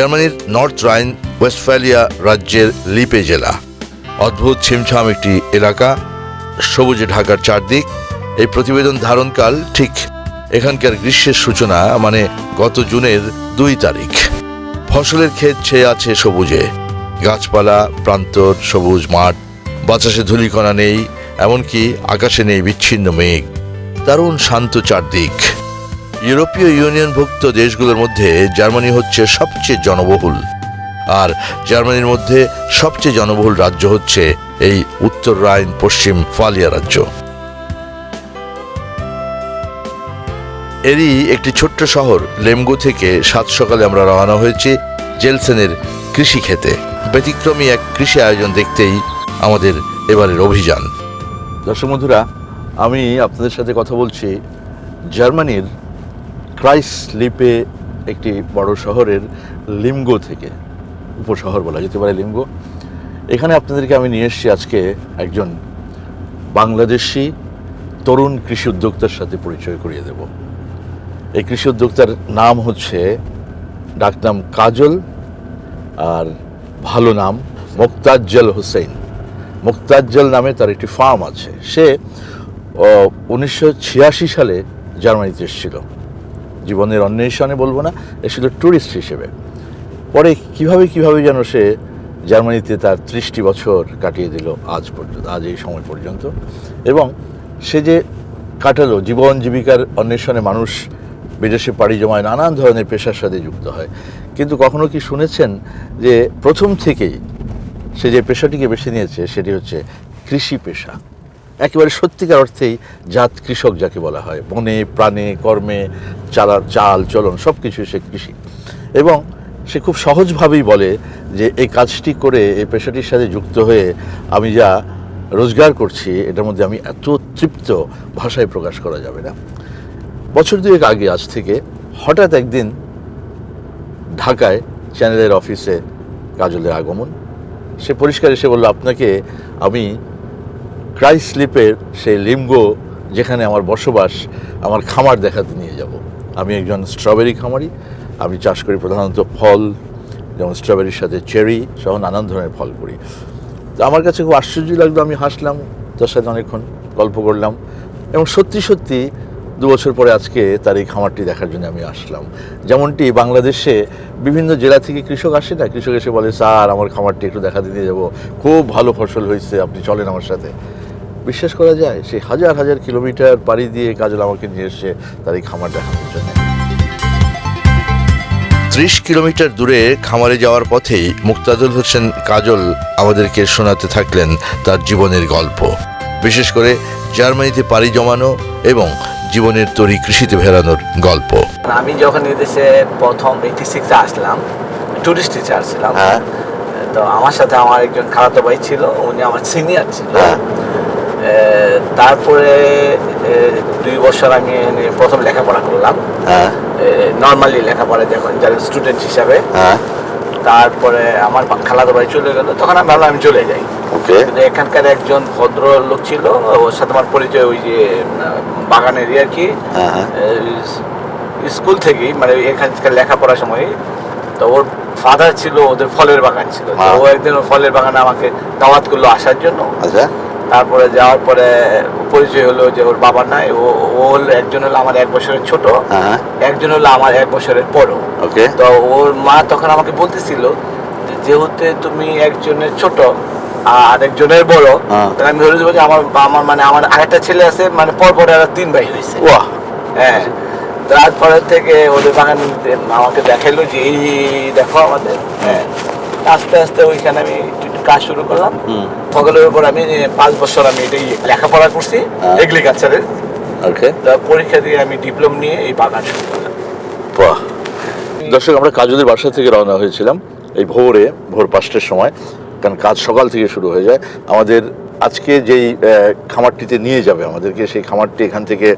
জার্মানির নর্থ রাইন ওয়েস্টফ্যালিয়া রাজ্যের লিপে জেলা। অদ্ভুত ছিমছাম একটি এলাকা, সবুজে ঢাকার চারদিক। এই প্রতিবেদন ধারণকাল ঠিক এখানকার গ্রীষ্মের সূচনা মানে গত জুনের দুই তারিখ। ফসলের ক্ষেত ছেয়ে আছে সবুজে। গাছপালা, প্রান্তর, সবুজ মাঠ, বাতাসে ধূলিকণা নেই, এমনকি আকাশে নেই বিচ্ছিন্ন মেঘ। দারুণ শান্ত চারদিক। ইউরোপীয় ইউনিয়নভুক্ত দেশগুলোর মধ্যে জার্মানি হচ্ছে সবচেয়ে জনবহুল। আর জার্মানির মধ্যে সবচেয়ে জনবহুল রাজ্য হচ্ছে এই উত্তর রাইন পশ্চিম ফালিয়া রাজ্য। এরই একটি ছোট্ট শহর, লেমগো থেকে সাত সকালে আমরা রওনা হয়েছি জেলসেনের কৃষি খেতে ব্যতিক্রমী এক কৃষি আয়োজন দেখতেই আমাদের এবারের অভিযান। দর্শক বন্ধুরা, আমি আপনাদের সাথে কথা বলছি জার্মানির ক্রাইস লিপে একটি বড় শহরের লিমগো থেকে, উপশহর বলা যেতে পারে লিমগো। এখানে আপনাদেরকে আমি নিয়ে এসেছি আজকে একজন বাংলাদেশি তরুণ কৃষি উদ্যোক্তার সাথে পরিচয় করিয়ে দেব। এই কৃষি উদ্যোক্তার নাম হচ্ছে ডাকনাম কাজল আর ভালো নাম মোক্তাজ্জল হোসেন। মোক্তাজ্জল নামে তার একটি ফার্ম আছে। সে উনিশশো ছিয়াশি সালে জার্মানিতে এসেছিল। জীবনের অন্বেষণে বলব না এসেছিল ট্যুরিস্ট হিসেবে। পরে কীভাবে কীভাবে যেন সে জার্মানিতে তার ত্রিশটি বছর কাটিয়ে দিল আজ পর্যন্ত, আজ এই সময় পর্যন্ত। এবং সে যে কাটালো, জীবন জীবিকার অন্বেষণে মানুষ বিদেশে পাড়ি জমায়, নানান ধরনের পেশার সাথে যুক্ত হয়। কিন্তু কখনো কি শুনেছেন যে প্রথম থেকেই সে যে পেশাটিকে বেছে নিয়েছে, সেটি হচ্ছে কৃষি পেশা? একেবারে সত্যিকার অর্থেই জাত কৃষক যাকে বলা হয়। বনে, প্রাণে, কর্মে চালা চাল, চলন সব কিছুই সে কৃষি। এবং সে খুব সহজভাবেই বলে যে, এই কাজটি করে, এই পেশাটির সাথে যুক্ত হয়ে আমি যা রোজগার করছি, এটার মধ্যে আমি এত তৃপ্ত ভাষায় প্রকাশ করা যাবে না। বছর দুয়েক আগে, আজ থেকে হঠাৎ একদিন ঢাকায় চ্যানেলের অফিসে কাজলের আগমন। সে পরিষ্কার এসে বলল, আপনাকে আমি ক্রাইস স্লিপের সেই লিমগো যেখানে আমার বসবাস, আমার খামার দেখাতে নিয়ে যাব। আমি একজন স্ট্রবেরি খামারি, আমি চাষ করি প্রধানত ফল, যেমন স্ট্রবেরির সাথে চেরি সহ নানান ধরনের ফল করি। তো আমার কাছে খুব আশ্চর্য লাগল, আমি হাসলাম তার সাথে অনেকক্ষণ গল্প করলাম এবং সত্যি সত্যি দু বছর পরে আজকে তার এই খামারটি দেখার জন্য আমি আসলাম। যেমনটি বাংলাদেশে বিভিন্ন জেলা থেকে কৃষক আসে না, কৃষক এসে বলে, স্যার, আমার খামারটি একটু দেখাতে নিয়ে যাব। খুব ভালো ফসল হয়েছে, আপনি চলেন আমার সাথে। বিশ্বাস করা যায়? সেই হাজার হাজার কিলোমিটার পাড়ি দিয়ে কাজল আমাকে নিয়ে এসে তার এই খামার দেখানোর জন্য। ত্রিশ কিলোমিটার দূরে খামারে যাওয়ার পথেই মুক্তাদুল হোসেন কাজল আমাদেরকে শোনাতে থাকলেন তার জীবনের গল্প। বিশেষ করে জার্মানিতে পাড়ি জমানো এবং জীবনের তরি কৃষিতে ভেড়ানোর গল্প। আমি যখন এদেশে প্রথম এইটি সিক্সে আসলাম টুরিস্ট আসছিলাম হ্যাঁ। তো আমার সাথে আমার একজন খালাতো ভাই ছিল উনি আমার সিনিয়র ছিল। হ্যাঁ। তারপরে দুই বছর আমি প্রথম লেখাপড়া করলাম। হ্যাঁ। নর্মালি লেখাপড়া যখন যারা স্টুডেন্ট হিসাবে। হ্যাঁ। তারপরে আমার বা- খালাতো ভাই চলে গেল তখন আমি ভাবলাম আমি চলে যাই। কিন্তু এখানকার একজন ভদ্র লোক ছিল ওর সাথে আমার পরিচয় ওই যে আহ, বাগানেরই আর কি। হ্যাঁ হ্যাঁ। স্কুল থেকেই মানে এখানকার লেখাপড়ার সময়। তো ওর ফাদার ছিল ওদের ফলের বাগান ছিল। হ্যাঁ। ও একদিন ফলের বাগানে আমাকে দাওয়াত করল আসার জন্য। আচ্ছা। তারপরে যাওয়ার পরে পরিচয় হলো যে ওর বাবা নাই ও ও হলো একজন হলো আমার এক বছরের ছোট হ্যাঁ। একজন হলো আমার এক বছরের বড়। ওকে। তো ওর মা তখন আমাকে বলতেছিল যেহেতু তুমি একজনের ছোট আর একজনের বড় হ্যাঁ। তাহলে আমি ধরে দেবো যে আমার আমার মানে আমার আরেকটা ছেলে আছে মানে পর পরে আর তিন ভাই হয়েছে। হ্যাঁ। তারপরে থেকে ওদের বাগান আমাকে দেখাইলো যে এই দেখো আমাদের। হ্যাঁ। আস্তে আস্তে ওইখানে আমি একটু কাজ শুরু করলাম। সকালের উপর আমি পাঁচ বছর আমি এটাই লেখাপড়া করছি হ্যাঁ। এগ্রিকালচারের ওকে পরীক্ষা দিয়ে আমি ডিপ্লোম নিয়ে এই বাগান শুরু করলাম বাহ। দর্শক আমরা কাজুদের বাসা থেকে রওনা হয়েছিলাম এই ভোরে ভোর পাঁচটার সময়। কারণ কাজ সকাল থেকে শুরু হয়ে যায়। আমাদের আজকে যেই খামারটিতে নিয়ে যাবে আমাদেরকে সেই খামারটি এখান থেকে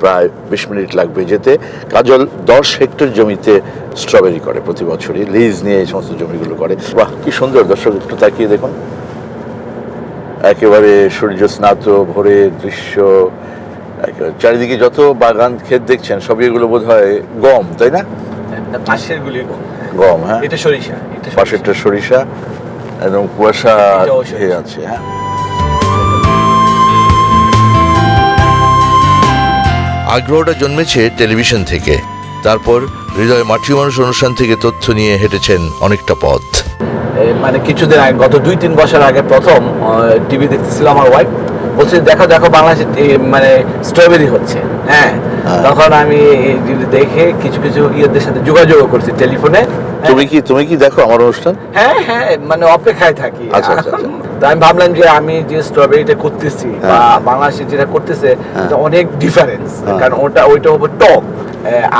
প্রায় বিশ মিনিট লাগবে যেতে। কাজল দশ হেক্টর জমিতে স্ট্রবেরি করে প্রতি বছরই লিজ নিয়ে এই সমস্ত জমিগুলো করে। বাহ কি সুন্দর দর্শক একটু তাকিয়ে দেখুন। একেবারে সূর্য স্নাত ভোরের দৃশ্য চারিদিকে যত বাগান ক্ষেত দেখছেন সবই এগুলো বোধ হয় গম তাই না? পাশের গুলি গম। হ্যাঁ। এটা সরিষা। পাশেরটা সরিষা একদম কুয়াশা আছে হ্যাঁ। আগ্রহটা জন্মেছে টেলিভিশন থেকে। তারপর হৃদয় মাটি মানুষ অনুষ্ঠান থেকে তথ্য নিয়ে হেঁটেছেন অনেকটা পথ। মানে কিছুদিন আগে গত দুই তিন বছর আগে প্রথম টিভি দেখতেছিল আমার ওয়াইফ বলছে দেখো দেখো বাংলাদেশে মানে স্ট্রবেরি হচ্ছে। হ্যাঁ হ্যাঁ। তখন আমি দেখে কিছু কিছু ইয়েদের সাথে যোগাযোগ করছি টেলিফোনে। তুমি কি তুমি কি দেখো আমার অনুষ্ঠান? হ্যাঁ হ্যাঁ মানে অপেক্ষায় থাকি। আচ্ছা, আচ্ছা, আচ্ছা। তো আমি ভাবলাম যে আমি যে স্ট্রবেরিটা করতেছি বা বাংলাদেশে যেটা করতেছে হ্যাঁ। অনেক ডিফারেন্স হ্যাঁ। কারণ ওটা ওইটা হবে টক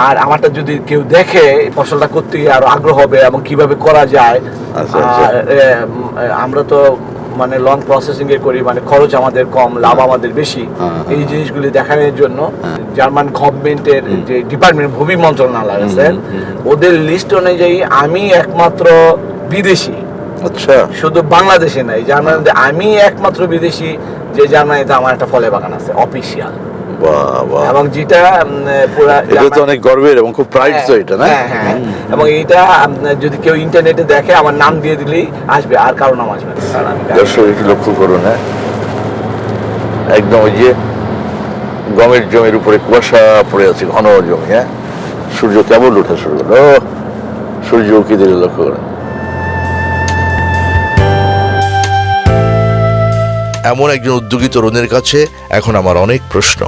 আর আমারটা যদি কেউ দেখে ফসলটা করতে আরও আগ্রহ হবে এবং কীভাবে করা যায় আচ্ছা, আচ্ছা। আর আমরা তো মানে লং প্রসেসিং এ করি মানে খরচ আমাদের কম লাভ আমাদের বেশি হ্যাঁ, হ্যাঁ। এই জিনিসগুলি দেখানোর জন্য হ্যাঁ। জার্মান গভর্নমেন্টের যে ডিপার্টমেন্ট ভূমি মন্ত্রণালয় আছে ওদের লিস্ট অনুযায়ী আমি একমাত্র বিদেশি আচ্ছা। শুধু বাংলাদেশে নাই জার্মানিতে আমি একমাত্র বিদেশি যে জার্মানিতে আমার একটা ফলে বাগান আছে অফিসিয়াল। এবং যেটা পুরা এটা তো অনেক গর্বের এবং খুব প্রাইড তো এটা না? হ্যাঁ, হ্যাঁ, এবং উম, যদি কেউ ইন্টারনেটে দেখে আমার নাম দিয়ে দিলেই আসবে আর কারও নাম আসবে। দর্শক একটু লক্ষ্য করুন হ্যাঁ? একদম ওই যে গমের জমির উপরে কুয়াশা পড়ে আছে ঘন জমি হ্যাঁ? সূর্য কেবল ওঠা শুরু করল? সূর্য উকি দিলে লক্ষ্য করেন। এমন একজন উদ্যোগী তরুণের কাছে এখন আমার অনেক প্রশ্ন।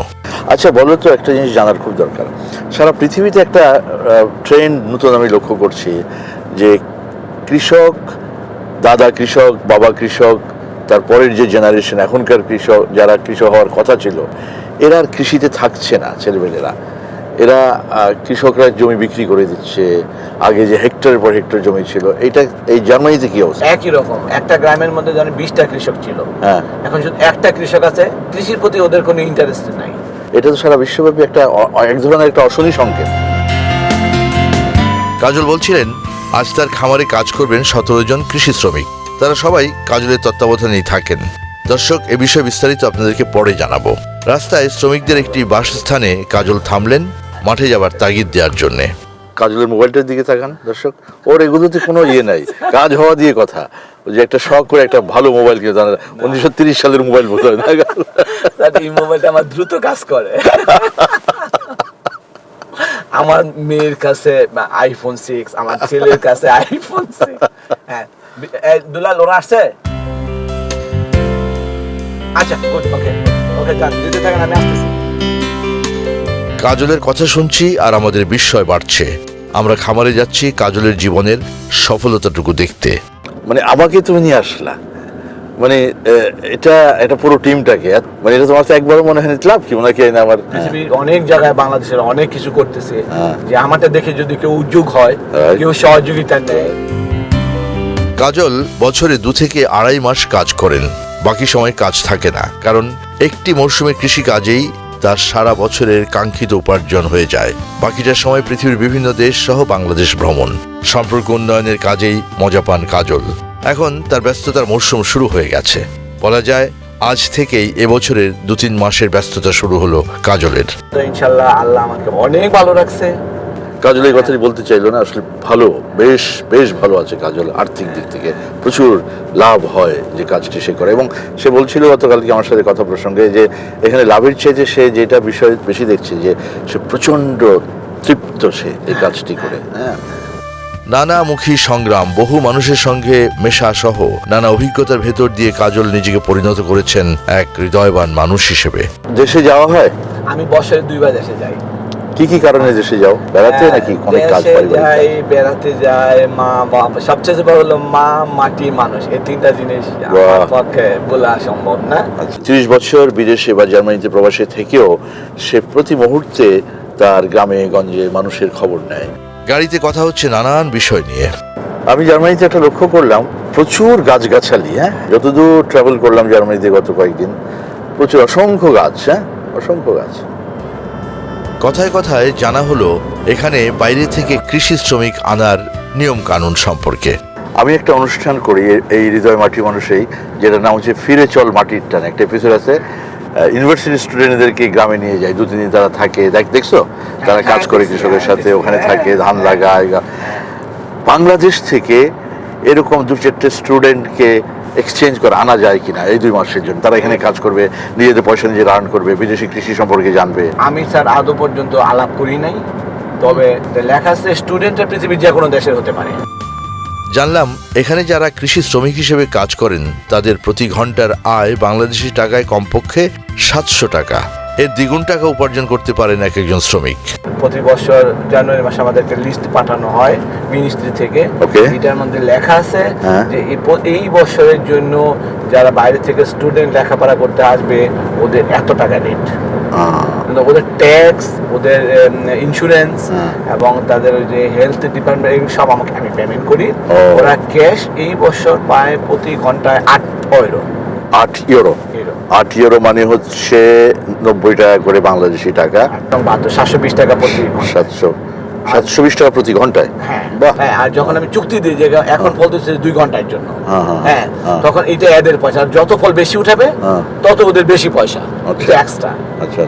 আচ্ছা বলো তো, একটা জিনিস জানার খুব দরকার। সারা পৃথিবীতে একটা ট্রেন্ড নতুন আমি লক্ষ্য করছি যে কৃষক, দাদা কৃষক, বাবা কৃষক, তারপরের যে জেনারেশন এখনকার কৃষক, যারা কৃষক হওয়ার কথা ছিল, এরা আর কৃষিতে থাকছে না, ছেলেমেয়েরা। এরা কৃষকরা জমি বিক্রি করে দিচ্ছে আগে যে হেক্টরের পর হেক্টর জমি ছিল এটা এই জার্মানিতে কি অবস্থা? একই রকম। একটা গ্রামের মধ্যে যেন বিশটা কৃষক ছিল। হ্যাঁ। এখন শুধু একটা কৃষক আছে কৃষির প্রতি ওদের কোনো ইন্টারেস্ট নাই। এটা তো সারা বিশ্বব্যাপী একটা এক ধরনের একটা অশনি সংকেত। কাজল বলছিলেন আজ তার খামারে কাজ করবেন সতেরো জন কৃষি শ্রমিক। তারা সবাই কাজলের তত্ত্বাবধানেই থাকেন। দর্শক এ বিষয়ে বিস্তারিত আপনাদেরকে পরে জানাব। রাস্তায় শ্রমিকদের একটি বাসস্থানে কাজল থামলেন মাঠে যাবার তাগিদ দেওয়ার জন্যে। কাজলের মোবাইলটার দিকে তাকান দর্শক। ওর এগুলোতে কোনো ইয়ে নাই। কাজ হওয়া দিয়ে কথা। যে একটা শখ করে একটা ভালো মোবাইল কিনে জানা উনিশশো তিরিশ সালের মোবাইল বোধ হয় এই মোবাইলটা আমার দ্রুত কাজ করে। আমার মেয়ের কাছে আইফোন সিক্স আমার ছেলের কাছে আইফোন সিক্স হ্যাঁ। দুলাল ওরা আসছে? আচ্ছা গুড ওকে ওকে যান দিতে থাকেন আমি আসতেছি। কাজলের কথা শুনছি আর আমাদের বিস্ময় বাড়ছে। আমরা খামারে যাচ্ছি কাজলের জীবনের সফলতাটুকু দেখতে। মানে আমাকে তুমি নিয়ে আসলা। মানে এটা এটা পুরো টিমটাকে। মানে এটা তোমার তো একবারও মনে হয় লাভ কি? মনে হয় না আমার অনেক জায়গায় বাংলাদেশের অনেক কিছু করতেছে। হ্যাঁ। যে আমারটা দেখে যদি কেউ উদ্যোগ হয় হ্যাঁ। কেউ সহযোগিতা নেয়। কাজল বছরে দু থেকে আড়াই মাস কাজ করেন। বাকি সময় কাজ থাকে না। কারণ একটি মরশুমে কৃষি কাজেই তার সারা বছরের কাঙ্ক্ষিত উপার্জন হয়ে যায়। বাকিটা সময় পৃথিবীর বিভিন্ন দেশ সহ বাংলাদেশ ভ্রমণ। সম্পর্ক উন্নয়নের কাজেই মজা পান কাজল। এখন তার ব্যস্ততার মরশুম শুরু হয়ে গেছে। বলা যায়, আজ থেকেই এবছরের দু তিন মাসের ব্যস্ততা শুরু হলো কাজলের। ইনশাল্লাহ আল্লাহ আমাকে অনেক ভালো রাখছে। কাজল এই কথাটি বলতে চাইলো না আসলে ভালো বেশ বেশ ভালো আছে কাজল আর্থিক দিক থেকে। প্রচুর লাভ হয় যে কাজটি সে করে। এবং সে বলছিল গতকালকে আমার সাথে কথা প্রসঙ্গে যে এখানে লাভের চেয়ে যে সে যেটা বিষয় বেশি দেখছে যে সে প্রচণ্ড তৃপ্ত সে এই কাজটি করে। হ্যাঁ নানামুখী সংগ্রাম বহু মানুষের সঙ্গে মেশা সহ নানা অভিজ্ঞতার ভেতর দিয়ে কাজল নিজেকে পরিণত করেছেন এক হৃদয়বান মানুষ হিসেবে। দেশে যাওয়া হয়? আমি বছরে দুইবার দেশে যাই। কি কি কারণে দেশে যাও? বেড়াতে হ্যাঁ, নাকি অনেক কাজ যাই বেড়াতে যাই মা বাবা সবচেয়ে বড় হলো মা মাটি মানুষ এই তিনটা জিনিস আমার। পক্ষে বলা সম্ভব না। ত্রিশ বছর বিদেশে বা জার্মানিতে প্রবাসে থেকেও সে প্রতি মুহূর্তে তার গ্রামে গঞ্জে মানুষের খবর নেয়। গাড়িতে কথা হচ্ছে নানান বিষয় নিয়ে। আমি জার্মানিতে একটা লক্ষ্য করলাম প্রচুর গাছগাছালি হ্যাঁ? যতদূর ট্রাভেল করলাম জার্মানিতে গত কয়েকদিন প্রচুর অসংখ্য গাছ হ্যাঁ? অসংখ্য গাছ। কথায় কথায় জানা হলো এখানে বাইরে থেকে কৃষি শ্রমিক আনার নিয়ম কানুন সম্পর্কে। আমি একটা অনুষ্ঠান করি এই হৃদয় মাটি মানুষেই যেটার নাম হচ্ছে ফিরে চল মাটির টান। একটা এপিসোড আছে ইউনিভার্সিটি স্টুডেন্টদেরকে গ্রামে নিয়ে যায় দু তিন দিন তারা থাকে। দেখ দেখছ? তারা কাজ করে কৃষকের সাথে ওখানে থাকে ধান লাগায়। বাংলাদেশ থেকে এরকম দু চারটে স্টুডেন্টকে এক্সচেঞ্জ করে আনা যায় কিনা এই দুই মাসের জন্য। তারা এখানে কাজ করবে নিজেদের পয়সা নিজে রান করবে বিদেশি কৃষি সম্পর্কে জানবে। আমি স্যার আদৌ পর্যন্ত আলাপ করি নাই তবে লেখা আছে স্টুডেন্টের পৃথিবীর যে কোনো দেশের হতে পারে। জানলাম এখানে যারা কৃষি শ্রমিক হিসেবে কাজ করেন তাদের প্রতি ঘণ্টার আয় বাংলাদেশি টাকায় কমপক্ষে সাতশো টাকা। এর দ্বিগুণ টাকা উপার্জন করতে পারেন এক একজন শ্রমিক। প্রতি বছর জানুয়ারি মাসে আমাদেরকে লিস্ট পাঠানো হয় মিনিস্ট্রি থেকে. এটার মধ্যে লেখা আছে হ্যাঁ। যে এই বছরের জন্য যারা বাইরে থেকে স্টুডেন্ট লেখাপড়া করতে আসবে ওদের এত টাকা রেট ওদের ট্যাক্স ওদের ইন্স্যুরেন্স হ্যাঁ। এবং তাদের যে হেলথ ডিপার্টমেন্ট সব আমাকে আমি পেমেন্ট করি। ওরা ক্যাশ এই বছর পায় প্রতি ঘন্টায় আট ইউরো আট ইউরো আট ইউরো মানে হচ্ছে নব্বই টাকা করে বাংলাদেশি টাকা। সাতশো বিশ টাকা প্রতি সাতশো সাতশো বিশ টাকা প্রতি ঘন্টায়? হ্যাঁ। বাহ। হ্যাঁ আর যখন আমি চুক্তি দিই যে এখন বলতেছে দুই ঘণ্টার জন্য। হ্যাঁ, হ্যাঁ, হ্যাঁ। তখন এটা এদের পয়সা। যত ফল বেশি উঠাবে। তত ওদের বেশি পয়সা। আচ্ছা। এক্সট্রা আচ্ছা।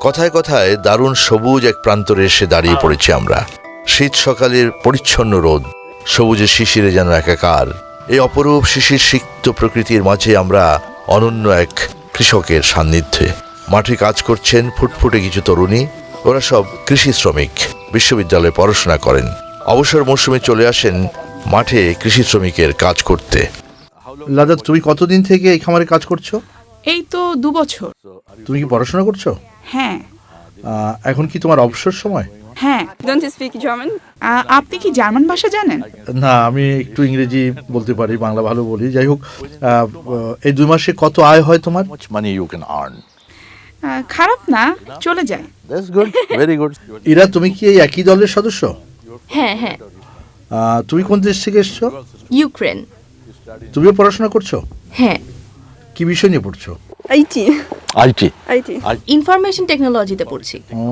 কথায় কথায় দারুণ সবুজ এক প্রান্তরে এসে দাঁড়িয়ে পড়েছি আমরা। শীত সকালের পরিচ্ছন্ন রোদ সবুজে শিশিরে যেন একাকার। এই অপরূপ শিশির সিক্ত প্রকৃতির মাঝে আমরা অনন্য এক কৃষকের সান্নিধ্যে। মাঠে কাজ করছেন ফুটফুটে কিছু তরুণী ওরা সব কৃষি শ্রমিক বিশ্ববিদ্যালয়ে পড়াশোনা করেন। অবসর মৌসুমে চলে আসেন মাঠে কৃষি শ্রমিকের কাজ করতে। লাদা তুমি কতদিন থেকে এই খামারে কাজ করছ? এই তো দু বছর। তুমি কি পড়াশোনা করছ? হ্যাঁ। এখন কি তোমার অবসর সময়? হ্যাঁ you speak German? আপনি কি জার্মান ভাষা জানেন না আমি একটু ইংরেজি বলতে পারি বাংলা ভালো বলি যাই হোক এই দুই মাসে কত আয় হয় তোমার you can earn. আহ, খারাপ না চলে যায় That's good very good. Ira তুমি কি এই একই দলের সদস্য হ্যাঁ হ্যাঁ তুমি কোন দেশ থেকে এসছো ইউক্রেন তুমিও পড়াশোনা করছ হ্যাঁ কি বিষয় নিয়ে পড়ছো IT. IT. IT. ইনফরমেশন টেকনোলজিতে পড়ছি ও,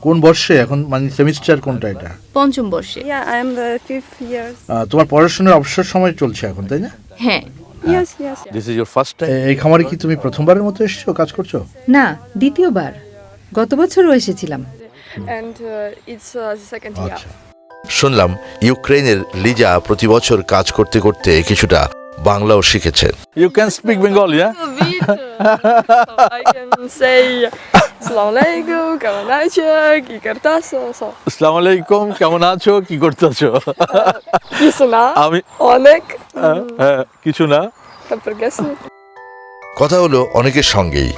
কোন বর্ষে? এখন মানে সেমিস্টার কোনটা এটা? পঞ্চম বর্ষে। Yeah, I'm the fifth years. আহ, তোমার পড়াশোনার অবসর সময় চলছে এখন তাই না? হ্যাঁ। Yes, yes. This is your first time? এই খামারে কি তুমি প্রথমবারের মতো এসছো কাজ করছ? না দ্বিতীয়বার। গত বছরও এসেছিলাম। And uh, it's uh, the second year. আচ্ছা। শুনলাম ইউক্রেনের লিজা প্রতি বছর কাজ করতে করতে কিছুটা বাংলাও শিখেছেন you can speak Bengal yeah I can say কেমন আছো, কি করতেছো? আসসালামু আলাইকুম কেমন আছো? কি করতেছো? কিছু না, আমি অনেক, হ্যাঁ, হ্যাঁ, কিছু না। তারপর গেছি। কথা হলো অনেকের সঙ্গেই।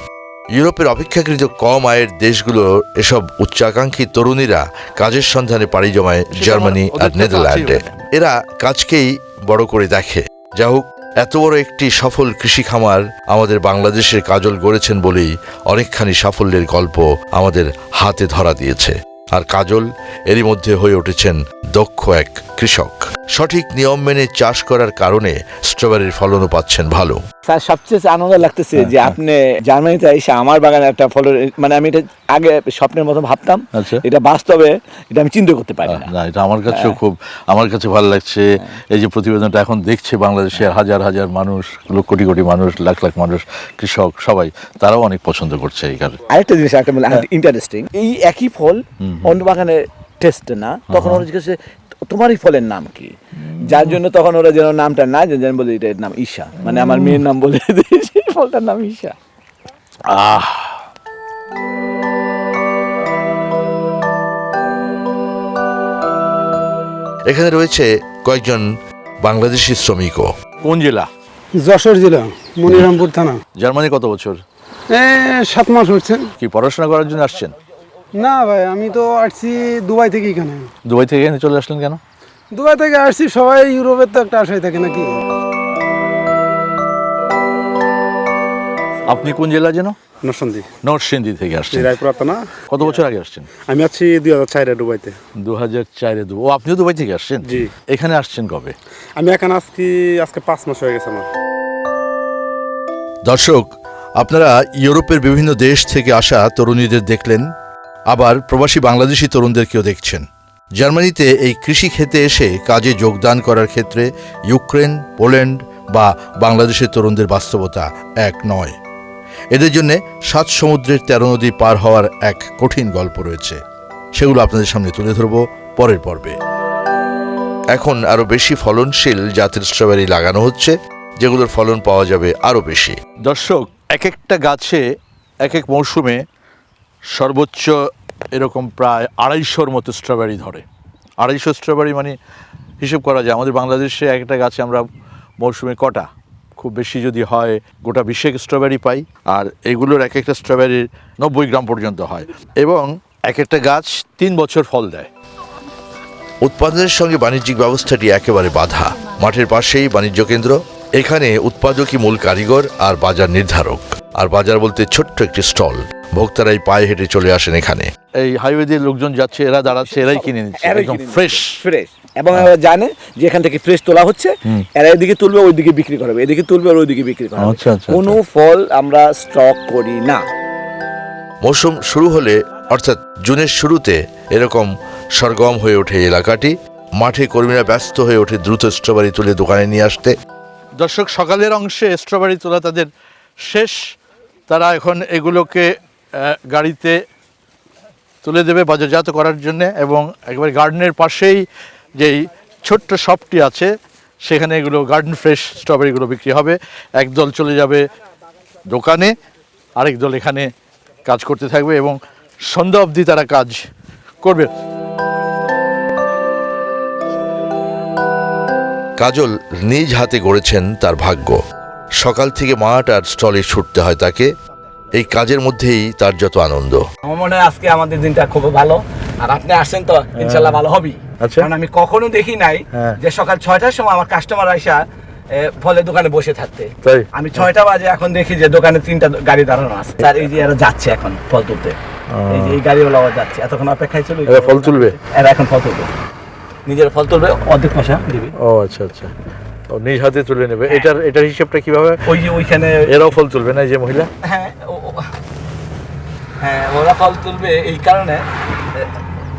ইউরোপের অপেক্ষাকৃত কম আয়ের দেশগুলোর এসব উচ্চাকাঙ্ক্ষী তরুণীরা কাজের সন্ধানে পাড়ি জমায় জার্মানি আর নেদারল্যান্ডে। এরা কাজকেই বড় করে দেখে। যা হোক এত বড় একটি সফল কৃষি খামার আমাদের বাংলাদেশের কাজল গড়েছেন বলেই অনেকখানি সাফল্যের গল্প আমাদের হাতে ধরা দিয়েছে। আর কাজল এরই মধ্যে হয়ে উঠেছেন দক্ষ এক কৃষক। সঠিক নিয়ম মেনে চাষ করার কারণে স্ট্রবেরির ফলনও পাচ্ছেন ভালো। স্যার সবচেয়ে আনন্দ লাগতেছে হ্যাঁ, যে আপনি জার্মানিতে এসে আমার বাগানে একটা ফল মানে আমি এটা আগে স্বপ্নের মতো ভাবতাম আচ্ছা। এটা বাস্তবে এটা আমি চিন্তা করতে পারি না। না এটা আমার কাছেও খুব আমার কাছে ভালো লাগছে। এই যে প্রতিবেদনটা এখন দেখছে বাংলাদেশের হাজার হাজার মানুষ কোটি কোটি মানুষ লাখ লাখ মানুষ কৃষক সবাই তারাও অনেক পছন্দ করছে এই কারণে আরেকটা জিনিস একটা হ্যাঁ। ইন্টারেস্টিং এই একই ফল অন্য বাগানে টেস্ট না তখন ওরা জিজ্ঞেস করছে, তোমার এই ফলের নাম কি? যার জন্য তখন ওরা যেন নামটা না যেন বলে এটার নাম ঈশা। মানে আমার মেয়ের নাম বলে দিয়েছে ফলটার নাম ঈশা। আহ! এখানে রয়েছে কয়েকজন বাংলাদেশি শ্রমিকও। কোন জেলা? যশোর জেলা মনিরামপুর থানা। জার্মানি কত বছর? এ সাত মাস হচ্ছে কি পড়াশোনা করার জন্য আসছেন? না ভাই আমি তো আসছি দুবাই থেকে এখানে। দুবাই থেকে এখানে চলে আসলেন কেন? দুবাই থেকে আসছি সবাই ইউরোপের তো একটা আশায় থাকে নাকি? আপনি কোন জেলা যেন? নরসন্দী নরসিংদী থেকে আসছেন। রায়পুর না কত বছর আগে আসছেন? আমি আছি দুই হাজার চারে দুবাইতে। দু হাজার চারে দু ও আপনিও দুবাই থেকে আসছেন? জি। এখানে আসছেন কবে? আমি এখানে আজকে আজকে পাঁচ মাস হয়ে গেছে আমার। দর্শক আপনারা ইউরোপের বিভিন্ন দেশ থেকে আসা তরুণীদের দেখলেন। আবার প্রবাসী বাংলাদেশি তরুণদেরকেও দেখছেন। জার্মানিতে এই কৃষি খেতে এসে কাজে যোগদান করার ক্ষেত্রে ইউক্রেন, পোল্যান্ড বা বাংলাদেশের তরুণদের বাস্তবতা এক নয়। এদের জন্য সাত সমুদ্রের তেরো নদী পার হওয়ার এক কঠিন গল্প রয়েছে। সেগুলো আপনাদের সামনে তুলে ধরবো পরের পর্বে। এখন আরও বেশি ফলনশীল জাতের স্ট্রবেরি লাগানো হচ্ছে, যেগুলোর ফলন পাওয়া যাবে আরও বেশি। দর্শক, এক একটা গাছে এক এক মৌসুমে সর্বোচ্চ এরকম প্রায় আড়াইশোর মতো স্ট্রবেরি ধরে। আড়াইশো স্ট্রবেরি মানে হিসেব করা যায়, আমাদের বাংলাদেশে এক একটা গাছে আমরা মৌসুমে কটা? খুব বেশি যদি হয়, গোটা বিশেক স্ট্রবেরি পাই, আর এগুলোর এক একটা স্ট্রবেরির নব্বই গ্রাম পর্যন্ত হয়। এবং এক একটা গাছ তিন বছর ফল দেয়। উৎপাদনের সঙ্গে বাণিজ্যিক ব্যবস্থাটি একেবারে বাধা। মাঠের পাশেই বাণিজ্য কেন্দ্র এখানে উৎপাদকই মূল কারিগর আর বাজার নির্ধারক। আর বাজার বলতে ছোট্ট একটি স্টল। ভোক্তারাই পায়ে হেঁটে চলে আসেন এখানে। এই হাইওয়ে দিয়ে লোকজন যাচ্ছে এরা দাঁড়াচ্ছে এরাই কিনে নিচ্ছে। একদম ফ্রেশ ফ্রেশ এবং এরা জানে যে এখান থেকে ফ্রেশ তোলা হচ্ছে। এরা এদিকে তুলবে ওইদিকে বিক্রি করবে। এদিকে তুলবে আর ওইদিকে বিক্রি করবে। আচ্ছা, আচ্ছা, কোনো ফল আমরা স্টক করি না। মৌসুম শুরু হলে অর্থাৎ জুনের শুরুতে এরকম সরগম হয়ে ওঠে এলাকাটি। মাঠে কর্মীরা ব্যস্ত হয়ে ওঠে দ্রুত স্ট্রবেরি তুলে দোকানে নিয়ে আসতে। দর্শক, সকালের অংশে স্ট্রবেরি তোলা তাদের শেষ। তারা এখন এগুলোকে গাড়িতে তুলে দেবে বাজারজাত করার জন্য এবং একবার গার্ডেনের পাশেই যেই ছোট্ট শপটি আছে, সেখানে এগুলো গার্ডেন ফ্রেশ স্ট্রবেরিগুলো বিক্রি হবে। একদল চলে যাবে দোকানে, আরেক দল এখানে কাজ করতে থাকবে এবং সন্ধ্যা অবধি তারা কাজ করবে। কাজল নিজ হাতে গড়েছেন তার ভাগ্য। সকাল থেকে মাঠ আর স্টলে ছুটতে হয় তাকে। এই কাজের মধ্যেই তার যত আনন্দ। আমার মনে হয় আজকে আমাদের দিনটা খুব ভালো। আর আপনি আসছেন তো ইনশাল্লাহ ভালো হবেই আচ্ছা। কারণ আমি কখনো দেখি নাই হ্যাঁ। যে সকাল ছয়টার সময় আমার কাস্টমার আইসা এ, ফলের দোকানে বসে থাকতে। আমি ছয়টা বাজে এখন দেখি যে দোকানে তিনটা গাড়ি দাঁড়ানো আছে। স্যার এই যে এরা যাচ্ছে এখন ফল তুলতে। এই যে এই গাড়িওয়ালা আবার যাচ্ছে। এতক্ষণ অপেক্ষায় ছিল এরা ফল তুলবে? এরা এখন ফল তুলবে। নিজের ফল তুলবে অর্ধেক পয়সা দিবে। ও আচ্ছা আচ্ছা। ও নিজ হাতে তুলে নেবে। এটার এটার হিসেবটা কীভাবে? ওই যে ওইখানে এরাও ফল তুলবে না যে মহিলা? হ্যাঁ হ্যাঁ ওরা ফল তুলবে এই কারণে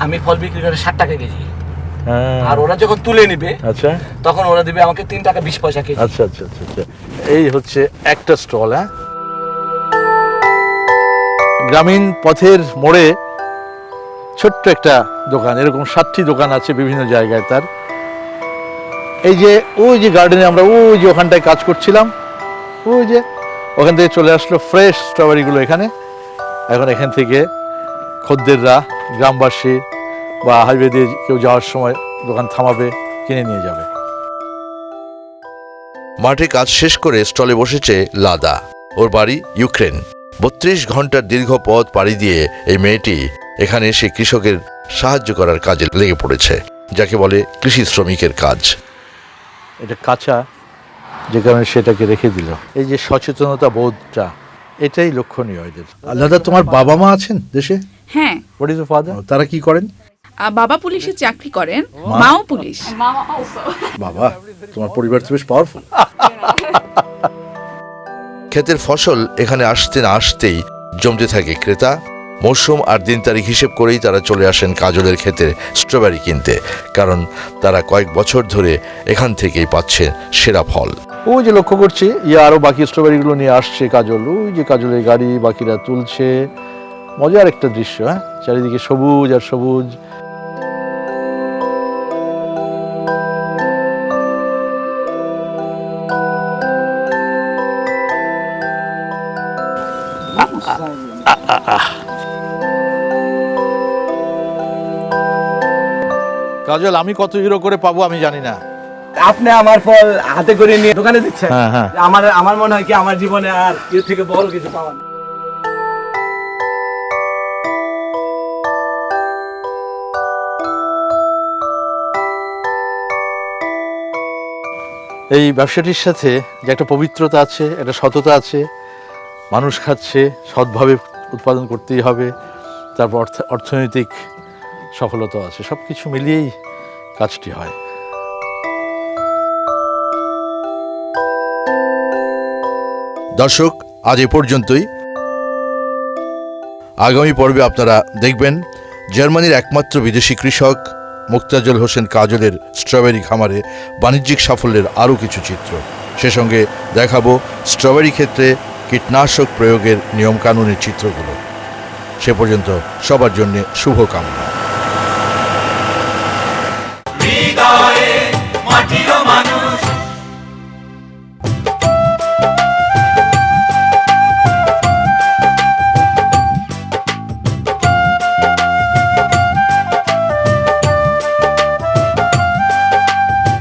আমি ফল বিক্রি করে ষাট টাকা কেজি। হ্যাঁ। আর ওরা যখন তুলে নিবে আচ্ছা। তখন ওরা দিবে আমাকে তিন টাকা বিশ পয়সা কেজি। আচ্ছা আচ্ছা আচ্ছা আচ্ছা। এই হচ্ছে একটা স্টল হ্যাঁ? গ্রামীণ পথের মোড়ে ছোট্ট একটা দোকান, এরকম সাতটি দোকান আছে বিভিন্ন জায়গায় তার। এই যে, ওই যে গার্ডেনে আমরা ওই যে ওখানটায় কাজ করছিলাম, ওই যে ওখান থেকে চলে আসলো ফ্রেশ স্ট্রবেরিগুলো এখানে। এখন এখান থেকে খদ্দেররা, গ্রামবাসী বা হাইওয়ে দিয়ে কেউ যাওয়ার সময় দোকান থামাবে, কিনে নিয়ে যাবে। মাঠে কাজ শেষ করে স্টলে বসেছে লাদা। ওর বাড়ি ইউক্রেন। বত্রিশ ঘণ্টার দীর্ঘ পথ পাড়ি দিয়ে এই মেয়েটি এখানে এসে কৃষকের সাহায্য করার কাজে লেগে পড়েছে যাকে বলে কৃষি শ্রমিকের কাজ। এটা কাঁচা যে কারণে সেটাকে রেখে দিল। এই যে সচেতনতা বোধটা এটাই লক্ষণীয় এদের। আলাদা তোমার বাবা মা আছেন দেশে? হ্যাঁ। হোয়াট ইজ ফাদার তারা কি করেন? বাবা পুলিশে চাকরি করেন মাও পুলিশ। বাবা তোমার পরিবার তো বেশ পাওয়ারফুল ক্ষেতের ফসল এখানে আসতে না আসতেই জমতে থাকে ক্রেতা মৌসুম আর দিন তারিখ হিসেব করেই তারা চলে আসেন কাজলের ক্ষেতে স্ট্রবেরি কিনতে, কারণ তারা কয়েক বছর ধরে এখান থেকেই পাচ্ছে সেরা ফল। ওই যে লক্ষ্য করছি ইয়ে আরও বাকি স্ট্রবেরিগুলো নিয়ে আসছে কাজল। ওই যে কাজলের গাড়ি বাকিরা তুলছে। মজার একটা দৃশ্য হ্যাঁ? চারিদিকে সবুজ আর সবুজ। কাজল আমি কত ইউরো করে পাবো আমি জানি না আপনি আমার ফল হাতে করে নিয়ে দোকানে দিচ্ছেন হ্যাঁ, হ্যাঁ। আমার আমার মনে হয় কি আমার জীবনে আর এর থেকে বড় কিছু পাওয়া না। এই ব্যবসাটির সাথে যে একটা পবিত্রতা আছে একটা সততা আছে মানুষ খাচ্ছে সৎভাবে উৎপাদন করতেই হবে তারপর অর্থ অর্থনৈতিক সফলতা আছে সব কিছু মিলিয়েই কাজটি হয়। দর্শক, আজ এ পর্যন্তই। আগামী পর্বে আপনারা দেখবেন জার্মানির একমাত্র বিদেশি কৃষক মুক্তাজল হোসেন কাজলের স্ট্রবেরি খামারে বাণিজ্যিক সাফল্যের আরও কিছু চিত্র। সে সঙ্গে দেখাবো স্ট্রবেরি ক্ষেত্রে কীটনাশক প্রয়োগের নিয়মকানুনের চিত্রগুলো। সে পর্যন্ত সবার জন্যে শুভকামনা।